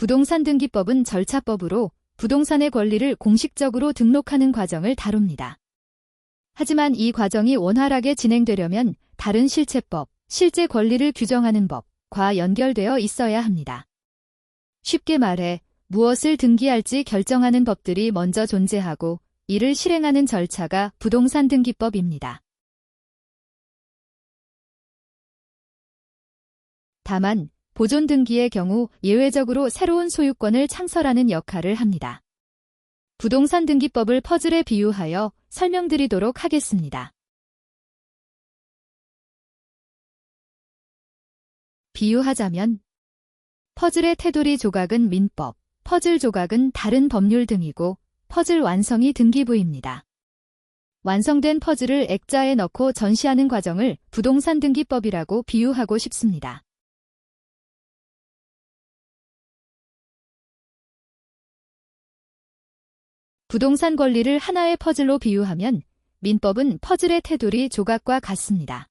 부동산 등기법은 절차법으로 부동산의 권리를 공식적으로 등록하는 과정을 다룹니다. 하지만 이 과정이 원활하게 진행되려면 다른 실체법, 실제 권리를 규정하는 법과 연결되어 있어야 합니다. 쉽게 말해 무엇을 등기할지 결정하는 법들이 먼저 존재하고 이를 실행하는 절차가 부동산 등기법입니다. 다만 보존 등기의 경우 예외적으로 새로운 소유권을 창설하는 역할을 합니다. 부동산 등기법을 퍼즐에 비유하여 설명드리도록 하겠습니다. 비유하자면 퍼즐의 테두리 조각은 민법, 퍼즐 조각은 다른 법률 등이고 퍼즐 완성이 등기부입니다. 완성된 퍼즐을 액자에 넣고 전시하는 과정을 부동산 등기법이라고 비유하고 싶습니다. 부동산 권리를 하나의 퍼즐로 비유하면 민법은 퍼즐의 테두리 조각과 같습니다.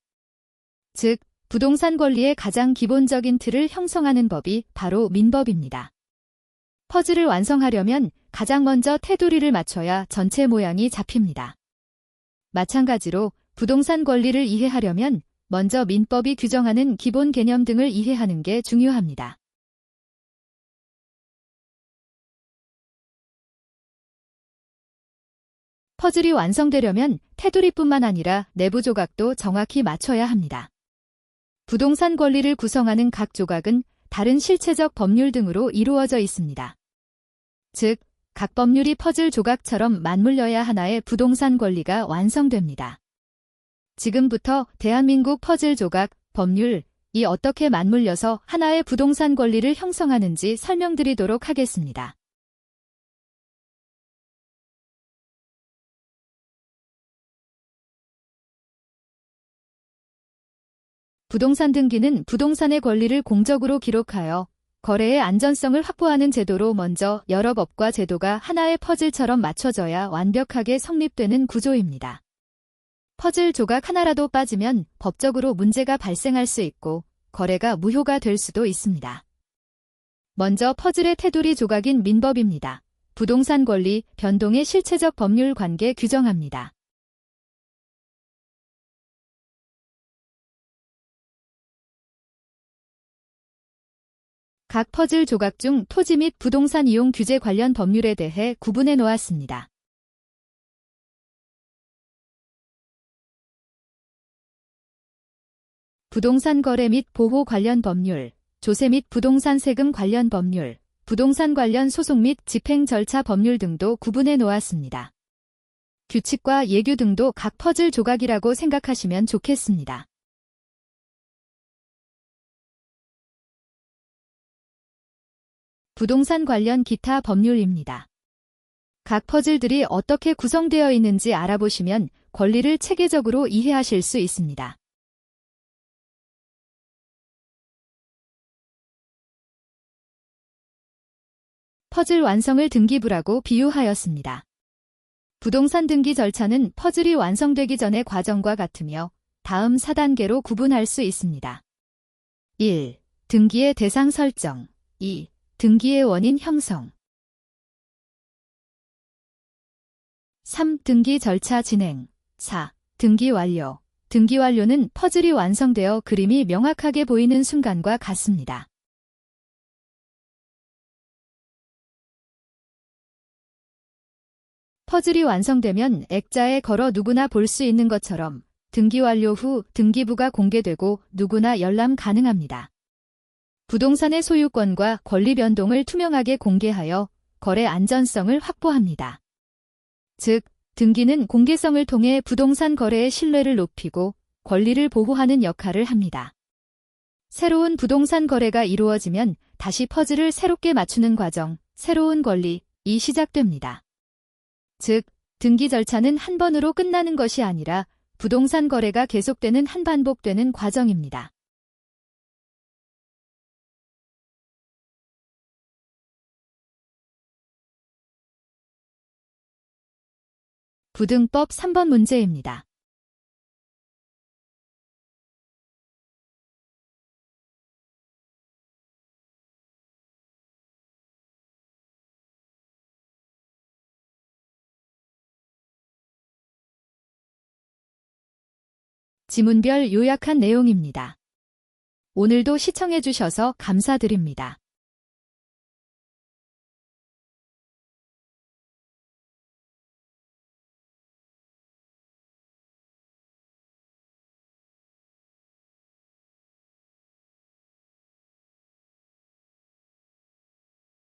즉, 부동산 권리의 가장 기본적인 틀을 형성하는 법이 바로 민법입니다. 퍼즐을 완성하려면 가장 먼저 테두리를 맞춰야 전체 모양이 잡힙니다. 마찬가지로 부동산 권리를 이해하려면 먼저 민법이 규정하는 기본 개념 등을 이해하는 게 중요합니다. 퍼즐이 완성되려면 테두리뿐만 아니라 내부 조각도 정확히 맞춰야 합니다. 부동산 권리를 구성하는 각 조각은 다른 실체적 법률 등으로 이루어져 있습니다. 즉, 각 법률이 퍼즐 조각처럼 맞물려야 하나의 부동산 권리가 완성됩니다. 지금부터 대한민국 퍼즐 조각, 법률, 이 어떻게 맞물려서 하나의 부동산 권리를 형성하는지 설명드리도록 하겠습니다. 부동산 등기는 부동산의 권리를 공적으로 기록하여 거래의 안전성을 확보하는 제도로 먼저 여러 법과 제도가 하나의 퍼즐처럼 맞춰져야 완벽하게 성립되는 구조입니다. 퍼즐 조각 하나라도 빠지면 법적으로 문제가 발생할 수 있고 거래가 무효가 될 수도 있습니다. 먼저 퍼즐의 테두리 조각인 민법입니다. 부동산 권리, 변동의 실체적 법률 관계 규정합니다. 각 퍼즐 조각 중 토지 및 부동산 이용 규제 관련 법률에 대해 구분해 놓았습니다. 부동산 거래 및 보호 관련 법률, 조세 및 부동산 세금 관련 법률, 부동산 관련 소송 및 집행 절차 법률 등도 구분해 놓았습니다. 규칙과 예규 등도 각 퍼즐 조각이라고 생각하시면 좋겠습니다. 부동산 관련 기타 법률입니다. 각 퍼즐들이 어떻게 구성되어 있는지 알아보시면 권리를 체계적으로 이해하실 수 있습니다. 퍼즐 완성을 등기부라고 비유하였습니다. 부동산 등기 절차는 퍼즐이 완성되기 전의 과정과 같으며 다음 4단계로 구분할 수 있습니다. 1. 등기의 대상 설정 2. 등기의 원인 형성 3. 등기 절차 진행 4. 등기 완료 등기 완료는 퍼즐이 완성되어 그림이 명확하게 보이는 순간과 같습니다. 퍼즐이 완성되면 액자에 걸어 누구나 볼 수 있는 것처럼 등기 완료 후 등기부가 공개되고 누구나 열람 가능합니다. 부동산의 소유권과 권리 변동을 투명하게 공개하여 거래 안전성을 확보합니다. 즉, 등기는 공개성을 통해 부동산 거래의 신뢰를 높이고 권리를 보호하는 역할을 합니다. 새로운 부동산 거래가 이루어지면 다시 퍼즐을 새롭게 맞추는 과정, 새로운 권리 이 시작됩니다. 즉, 등기 절차는 한 번으로 끝나는 것이 아니라 부동산 거래가 계속되는 한 반복되는 과정입니다. 구등법 3번 문제입니다. 지문별 요약한 내용입니다. 오늘도 시청해주셔서 감사드립니다.